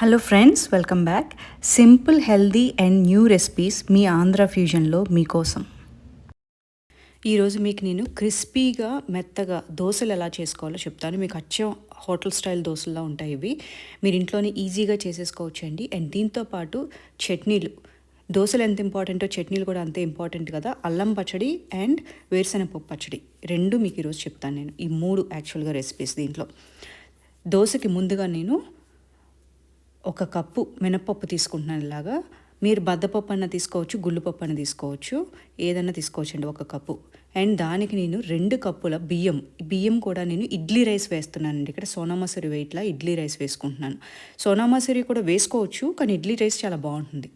Hello friends welcome back simple healthy and new recipes మీ ఆంధ్ర ఫ్యూజన్లో మీకోసం. ఈరోజు మీకు నేను క్రిస్పీగా మెత్తగా దోశలు ఎలా చేసుకోవాలో చెప్తాను. మీకు అచ్చం హోటల్ స్టైల్ దోశల్లో ఉంటాయి ఇవి. మీరు ఇంట్లోనే ఈజీగా చేసేసుకోవచ్చండి. అండ్ దీంతో పాటు చట్నీలు. దోశలు ఎంత ఇంపార్టెంటో చట్నీలు కూడా అంతే ఇంపార్టెంట్ కదా. అల్లం పచ్చడి అండ్ వేరుశనగపప్పు పచ్చడి. రెండు మీకు ఈరోజు చెప్తాను నేను. ఈ మూడు యాక్చువల్గా రెసిపీస్ దీంట్లో. దోశకి ముందుగా నేను ఒక కప్పు మినపప్పు తీసుకుంటున్నాను ఇలాగా. మీరు బద్దపప్పు అన్న తీసుకోవచ్చు గుళ్ళుపప్పు అన్న తీసుకోవచ్చు ఏదన్నా తీసుకోవచ్చండి ఒక కప్పు. అండ్ దానికి నేను రెండు కప్పుల బియ్యం బియ్యం కూడా నేను ఇడ్లీ రైస్ వేస్తున్నానండి. ఇక్కడ సోనామసూరి వెయిట్లా ఇడ్లీ రైస్ వేసుకుంటున్నాను. సోనామసూరి కూడా వేసుకోవచ్చు కానీ ఇడ్లీ రైస్ చాలా బాగుంటుంది.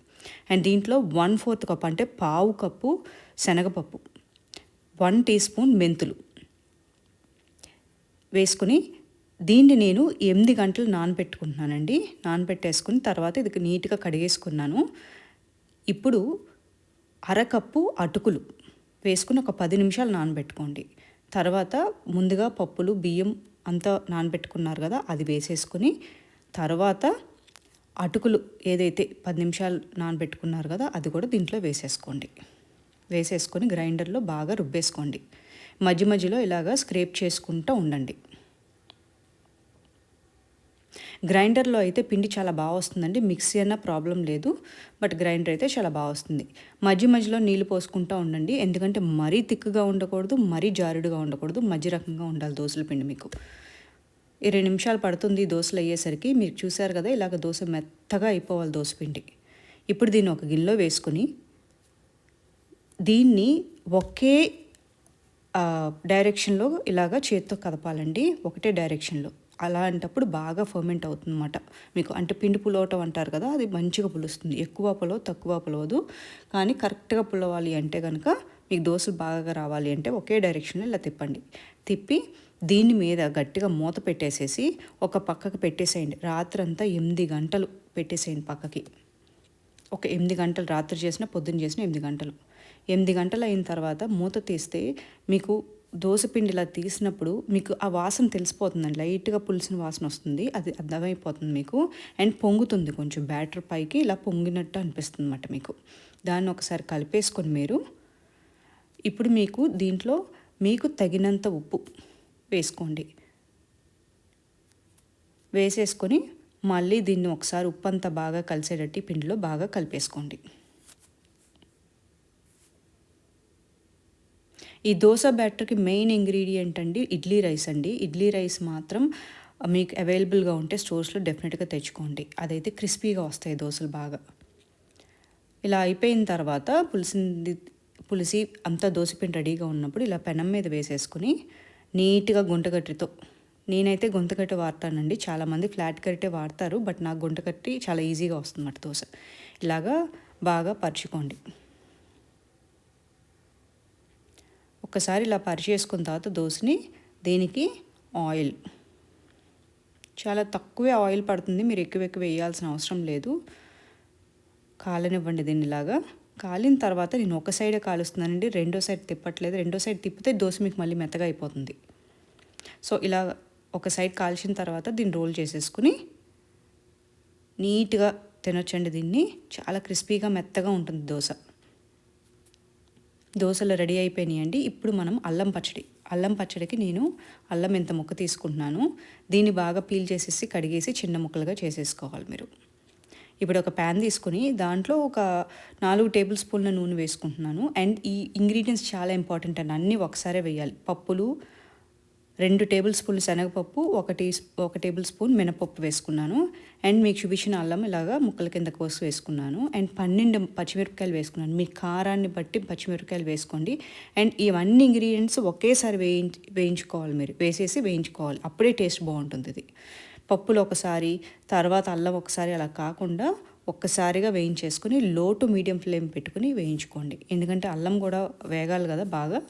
అండ్ దీంట్లో వన్ ఫోర్త్ కప్ అంటే పావు కప్పు శనగపప్పు వన్ టీ స్పూన్ మెంతులు వేసుకుని దీన్ని నేను ఎనిమిది గంటలు నానబెట్టుకుంటున్నానండి. నానబెట్టేసుకుని తర్వాత ఇది నీట్గా కడిగేసుకున్నాను. ఇప్పుడు అరకప్పు అటుకులు వేసుకుని ఒక పది నిమిషాలు నానబెట్టుకోండి. తర్వాత ముందుగా పప్పులు బియ్యం అంతా నానబెట్టుకున్నారు కదా అది వేసేసుకుని తర్వాత అటుకులు ఏదైతే పది నిమిషాలు నానబెట్టుకున్నారు కదా అది కూడా దీంట్లో వేసేసుకోండి. వేసేసుకొని గ్రైండర్లో బాగా రుబ్బేసుకోండి. మధ్య మధ్యలో ఇలాగా స్క్రేప్ చేసుకుంటూ ఉండండి. గ్రైండర్లో అయితే పిండి చాలా బాగా వస్తుందండి. మిక్సీ అన్న ప్రాబ్లం లేదు. బట్ గ్రైండర్ అయితే చాలా బాగా వస్తుంది. మధ్య మధ్యలో నీళ్ళు పోసుకుంటూ ఉండండి. ఎందుకంటే మరీ తిక్కుగా ఉండకూడదు మరీ జారుడుగా ఉండకూడదు. మధ్య రకంగా ఉండాలి దోశల పిండి మీకు. ఇరవై నిమిషాలు పడుతుంది దోశలు అయ్యేసరికి. మీరు చూశారు కదా ఇలాగ దోశ మెత్తగా అయిపోవాలి దోశ పిండి. ఇప్పుడు దీన్ని ఒక గిన్నెలో వేసుకుని దీన్ని ఒకే డైరెక్షన్లో ఇలాగ చేత్తో కదపాలండి. ఒకటే డైరెక్షన్లో అలాంటప్పుడు బాగా ఫర్మెంట్ అవుతుందన్నమాట. మీకు అంటే పిండి పులవటం అంటారు కదా అది మంచిగా పులుస్తుంది. ఎక్కువ పులవ తక్కువ పులవదు. కానీ కరెక్ట్గా పులవాలి అంటే కనుక మీకు దోశలు బాగా రావాలి అంటే ఒకే డైరెక్షన్లో ఇలా తిప్పండి. తిప్పి దీని మీద గట్టిగా మూత పెట్టేసేసి ఒక పక్కకి పెట్టేసేయండి. రాత్రంతా ఎనిమిది గంటలు పెట్టేసేయండి పక్కకి. ఒక ఎనిమిది గంటలు రాత్రి చేసిన పొద్దున్న చేసిన ఎనిమిది గంటలు. ఎనిమిది గంటలు అయిన తర్వాత మూత తీస్తే మీకు దోశపిండిలా తీసినప్పుడు మీకు ఆ వాసన తెలిసిపోతుందండి. లైట్గా పులిసిన వాసన వస్తుంది. అది అర్థమైపోతుంది మీకు. అండ్ పొంగుతుంది కొంచెం బ్యాటర్ పైకి ఇలా పొంగినట్టు అనిపిస్తుంది అన్నమాట మీకు. దాన్ని ఒకసారి కలిపేసుకొని మీరు ఇప్పుడు మీకు దీంట్లో మీకు తగినంత ఉప్పు వేసుకోండి. వేసేసుకొని మళ్ళీ దీన్ని ఒకసారి ఉప్పు అంతా బాగా కలిసేటట్టు పిండిలో బాగా కలిపేసుకోండి. ఈ దోశ బ్యాటర్కి మెయిన్ ఇంగ్రీడియంట్ అండి ఇడ్లీ రైస్ అండి. ఇడ్లీ రైస్ మాత్రం మీకు అవైలబుల్గా ఉంటే స్టోర్స్లో డెఫినెట్గా తెచ్చుకోండి. అదైతే క్రిస్పీగా వస్తాయి దోశలు బాగా. ఇలా అయిపోయిన తర్వాత పులిసింది పులిసి అంతా దోశపిండి రెడీగా ఉన్నప్పుడు ఇలా పెనం మీద వేసేసుకుని నీట్గా గుంటగట్టితో నేనైతే గుంతకట్టి వాడతానండి. చాలామంది ఫ్లాట్ కట్టే వాడతారు బట్ నాకు గుంటకట్టి చాలా ఈజీగా వస్తుంది దోశ. ఇలాగా బాగా పరుచుకోండి. ఒక్కసారి ఇలా పరిచేసుకున్న తర్వాత దోశని దీనికి ఆయిల్. చాలా తక్కువే ఆయిల్ పడుతుంది. మీరు ఎక్కువ ఎక్కువ వేయాల్సిన అవసరం లేదు. కాలనివ్వండి దీన్ని ఇలాగా కాలిన తర్వాత నేను ఒక సైడే కాలుస్తున్నానండి. రెండో సైడ్ తిప్పట్లేదు. రెండో సైడ్ తిప్పితే దోశ మీకు మళ్ళీ మెత్తగా అయిపోతుంది. సో ఇలా ఒక సైడ్ కాల్చిన తర్వాత దీన్ని రోల్ చేసేసుకుని నీట్గా తినొచ్చండి దీన్ని. చాలా క్రిస్పీగా మెత్తగా ఉంటుంది దోశ. దోశలు రెడీ అయిపోయినాయండి. ఇప్పుడు మనం అల్లం పచ్చడి. అల్లం పచ్చడికి నేను అల్లం ఎంత ముక్క తీసుకుంటున్నాను దీన్ని బాగా పీల్ చేసేసి కడిగేసి చిన్న ముక్కలుగా చేసేసుకోవాలి మీరు. ఇప్పుడు ఒక ప్యాన్ తీసుకొని దాంట్లో ఒక నాలుగు టేబుల్ స్పూన్ల నూనె వేసుకుంటున్నాను. అండ్ ఈ ఇంగ్రీడియంట్స్ చాలా ఇంపార్టెంట్ అండి. అన్నీ ఒకసారే వేయాలి. పప్పులు రెండు టేబుల్ స్పూన్లు శనగపప్పు ఒక టీ ఒక టేబుల్ స్పూన్ మినపప్పు వేసుకున్నాను. అండ్ మీకు చూపించిన అల్లం ఇలాగా ముక్కల కింద కోసి వేసుకున్నాను. అండ్ పన్నెండు పచ్చిమిరపకాయలు వేసుకున్నాను. మీ కారాన్ని బట్టి పచ్చిమిరపకాయలు వేసుకోండి. అండ్ ఇవన్నీ ఇంగ్రీడియంట్స్ ఒకేసారి వేయించి వేయించుకోవాలి మీరు. వేసేసి వేయించుకోవాలి. అప్పుడే టేస్ట్ బాగుంటుంది ఇది. పప్పులు ఒకసారి తర్వాత అల్లం ఒకసారి అలా కాకుండా ఒక్కసారిగా వేయించేసుకుని లో టు మీడియం ఫ్లేమ్ పెట్టుకుని వేయించుకోండి. ఎందుకంటే అల్లం కూడా వేగాలి కదా బాగా.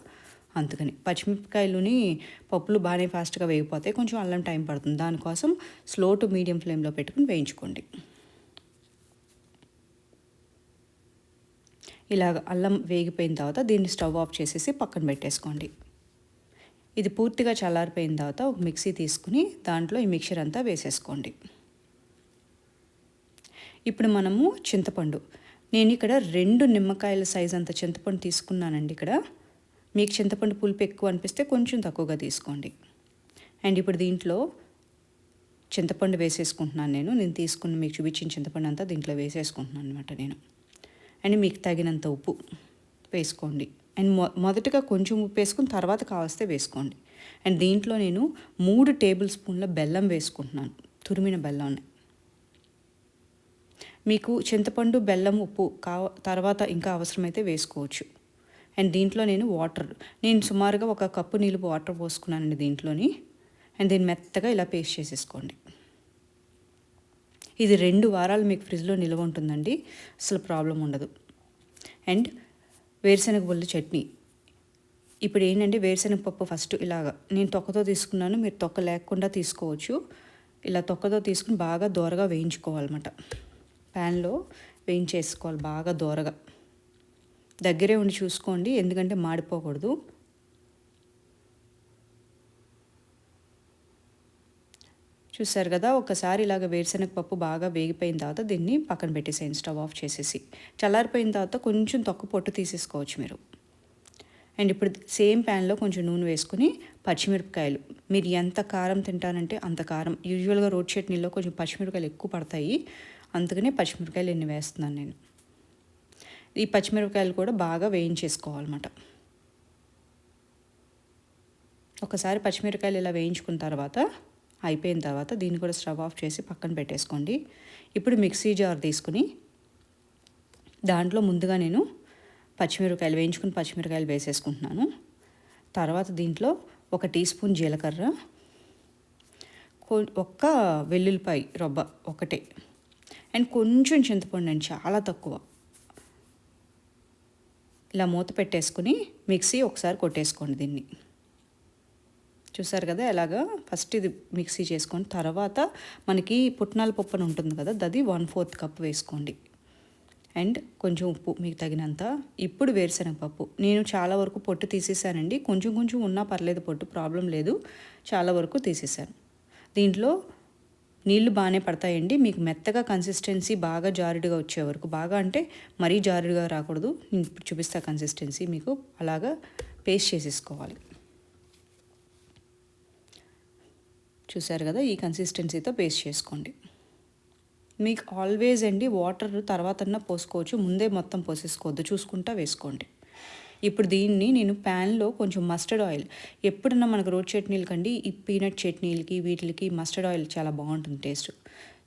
అందుకని. పచ్చిమిరపకాయలుని పప్పులు బాగానే ఫాస్ట్గా వేగిపోతాయి. కొంచెం అల్లం టైం పడుతుంది. దానికోసం స్లో టు మీడియం ఫ్లేమ్లో పెట్టుకుని వేయించుకోండి. ఇలాగ అల్లం వేగిపోయిన తర్వాత దీన్ని స్టవ్ ఆఫ్ చేసేసి పక్కన పెట్టేసుకోండి. ఇది పూర్తిగా చల్లారిపోయిన తర్వాత ఒక మిక్సీ తీసుకుని దాంట్లో ఈ మిక్చర్ అంతా వేసేసుకోండి. ఇప్పుడు మనము చింతపండు. నేను ఇక్కడ రెండు నిమ్మకాయల సైజ్ అంత చింతపండు తీసుకున్నానండి ఇక్కడ. మీకు చింతపండు పులుపు ఎక్కువ అనిపిస్తే కొంచెం తక్కువగా తీసుకోండి. అండ్ ఇప్పుడు దీంట్లో చింతపండు వేసేసుకుంటున్నాను నేను. నేను తీసుకున్న మీకు చూపించిన చింతపండు అంతా దీంట్లో వేసేసుకుంటున్నాను అనమాట నేను. అండ్ మీకు తగినంత ఉప్పు వేసుకోండి. అండ్ మొ మొదటగా కొంచెం ఉప్పు వేసుకుని తర్వాత కావస్తే వేసుకోండి. అండ్ దీంట్లో నేను మూడు టేబుల్ స్పూన్ల బెల్లం వేసుకుంటున్నాను. తురిమిన బెల్లం మీకు చింతపండు బెల్లం ఉప్పు కావ తర్వాత ఇంకా అవసరమైతే వేసుకోవచ్చు. అండ్ దీంట్లో నేను వాటర్ నేను సుమారుగా ఒక కప్పు నీళ్ళు వాటర్ పోసుకున్నానండి దీంట్లోని. అండ్ దీన్ని మెత్తగా ఇలా పేస్ట్ చేసేసుకోండి. ఇది రెండు వారాలు మీకు ఫ్రిడ్జ్లో నిల్వ ఉంటుందండి. అసలు ప్రాబ్లం ఉండదు. అండ్ వేరుశనగ బొల్లు చట్నీ. ఇప్పుడు ఏంటంటే వేరుశనగ పప్పు ఫస్ట్ ఇలాగా. నేను తొక్కతో తీసుకున్నాను. మీరు తొక్క లేకుండా తీసుకోవచ్చు. ఇలా తొక్కతో తీసుకుని బాగా దోరగా వేయించుకోవాలన్నమాట. ప్యాన్లో వేయించేసుకోవాలి బాగా దోరగా. దగ్గరే ఉండి చూసుకోండి ఎందుకంటే మాడిపోకూడదు. చూసారు కదా ఒకసారి ఇలాగ వేరుశనగ పప్పు బాగా వేగిపోయిన తర్వాత దీన్ని పక్కన పెట్టేసేయండి స్టవ్ ఆఫ్ చేసేసి. చల్లారిపోయిన తర్వాత కొంచెం తక్కువ పొట్టు తీసేసుకోవచ్చు మీరు. అండ్ ఇప్పుడు సేమ్ ప్యాన్లో కొంచెం నూనె వేసుకుని పచ్చిమిరపకాయలు. మీరు ఎంత కారం తింటారంటే అంత కారం. యూజువల్గా రోడ్ చట్నీలో కొంచెం పచ్చిమిరపకాయలు ఎక్కువ పడతాయి. అందుకనే పచ్చిమిరపకాయలు ఎన్ని వేస్తున్నాను నేను. ఈ పచ్చిమిరపకాయలు కూడా బాగా వేయించేసుకోవాలన్నమాట. ఒకసారి పచ్చిమిరపకాయలు ఇలా వేయించుకున్న తర్వాత అయిపోయిన తర్వాత దీన్ని కూడా స్టవ్ ఆఫ్ చేసి పక్కన పెట్టేసుకోండి. ఇప్పుడు మిక్సీ జార్ తీసుకుని దాంట్లో ముందుగా నేను పచ్చిమిరపకాయలు వేయించుకుని పచ్చిమిరపకాయలు వేసేసుకుంటున్నాను. తర్వాత దీంట్లో ఒక టీ స్పూన్ జీలకర్ర ఒక్క వెల్లుల్లిపాయ రొబ్బ ఒకటే. అండ్ కొంచెం చింతపండు అండి చాలా తక్కువ. ఇలా మూత పెట్టేసుకుని మిక్సీ ఒకసారి కొట్టేసుకోండి దీన్ని. చూసారు కదా ఎలాగా? ఫస్ట్ ఇది మిక్సీ చేసుకొని తర్వాత మనకి పుట్నాల పప్పు అని ఉంటుంది కదా అది వన్ ఫోర్త్ కప్ వేసుకోండి. అండ్ కొంచెం ఉప్పు మీకు తగినంత. ఇప్పుడు వేరుశనగ పప్పు నేను చాలా వరకు పొట్టు తీసేసానండి. కొంచెం కొంచెం ఉన్నా పర్లేదు పొట్టు ప్రాబ్లం లేదు. చాలా వరకు తీసేసాను. దీంట్లో నీళ్ళు బాగానే పడతాయండి. మీకు మెత్తగా కన్సిస్టెన్సీ బాగా జారుడుగా వచ్చే వరకు. బాగా అంటే మరీ జారుడుగా రాకూడదు. నేను ఇప్పుడు చూపిస్తా కన్సిస్టెన్సీ మీకు. అలాగా పేస్ట్ చేసేసుకోవాలి. చూసారు కదా? ఈ కన్సిస్టెన్సీతో పేస్ట్ చేసుకోండి. మీకు ఆల్వేజ్ అండి వాటర్ తర్వాతన్నా పోసుకోవచ్చు. ముందే మొత్తం పోసేసుకోవద్దు. చూసుకుంటా వేసుకోండి. ఇప్పుడు దీన్ని నేను ప్యాన్లో కొంచెం మస్టర్డ్ ఆయిల్. ఎప్పుడన్నా మనకు రోడ్ చట్నీలు కండి ఈ పీనట్ చట్నీలకి వీటికి మస్టర్డ్ ఆయిల్ చాలా బాగుంటుంది టేస్ట్.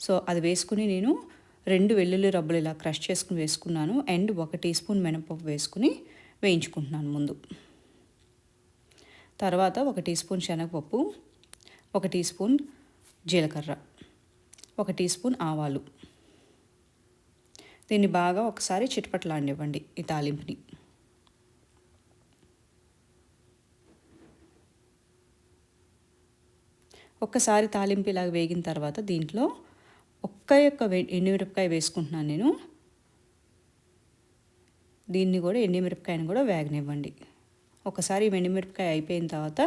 సో అది వేసుకుని నేను రెండు వెల్లుల్లి రబ్బలు ఇలా క్రష్ చేసుకుని వేసుకున్నాను. అండ్ ఒక టీ స్పూన్ మినపప్పు వేసుకుని వేయించుకుంటున్నాను ముందు. తర్వాత ఒక టీ స్పూన్ శనగపప్పు ఒక టీ స్పూన్ జీలకర్ర ఒక టీ స్పూన్ ఆవాలు. దీన్ని బాగా ఒకసారి చిట్పట్లాండివ్వండి ఈ తాలింపుని. ఒక్కసారి తాలింపు ఇలా వేగిన తర్వాత దీంట్లో ఒక్క యొక్క ఎండుమిరపకాయ వేసుకుంటున్నాను నేను. దీన్ని కూడా ఎండుమిరపకాయని కూడా వేగనివ్వండి. ఒకసారి ఎండుమిరపకాయ అయిపోయిన తర్వాత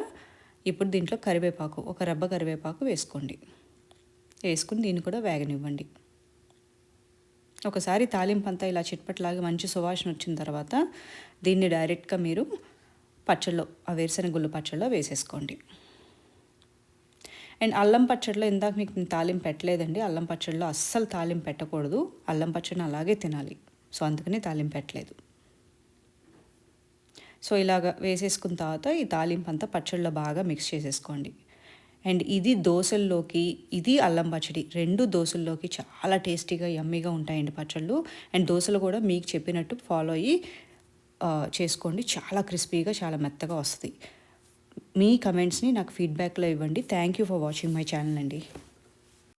ఇప్పుడు దీంట్లో కరివేపాకు ఒక రబ్బ కరివేపాకు వేసుకోండి. వేసుకుని దీన్ని కూడా వేగనివ్వండి. ఒకసారి తాలింపు అంతా ఇలా చిట్పట్లాగా మంచి సువాసన వచ్చిన తర్వాత దీన్ని డైరెక్ట్గా మీరు పచ్చళ్ళు ఆ వేరుశనగ గుళ్ళు పచ్చళ్ళలో వేసేసుకోండి. అండ్ అల్లం పచ్చడిలో ఇందాక మీకు నేను తాలింపు పెట్టలేదండి. అల్లం పచ్చడిలో అస్సలు తాలింపు పెట్టకూడదు. అల్లం పచ్చడిని అలాగే తినాలి. సో అందుకని తాలింపు పెట్టలేదు. సో ఇలాగ వేసేసుకున్న తర్వాత ఈ తాలింపు అంతా పచ్చడిలో బాగా మిక్స్ చేసేసుకోండి. అండ్ ఇది దోశల్లోకి ఇది అల్లం పచ్చడి రెండు దోశల్లోకి చాలా టేస్టీగా యమ్మీగా ఉంటాయండి పచ్చళ్ళు. అండ్ దోశలు కూడా మీకు చెప్పినట్టు ఫాలో అయ్యి చేసుకోండి. చాలా క్రిస్పీగా చాలా మెత్తగా వస్తుంది. మీ కమెంట్స్ని నాకు ఫీడ్బ్యాక్లో ఇవ్వండి. Thank you for watching my channel అండి.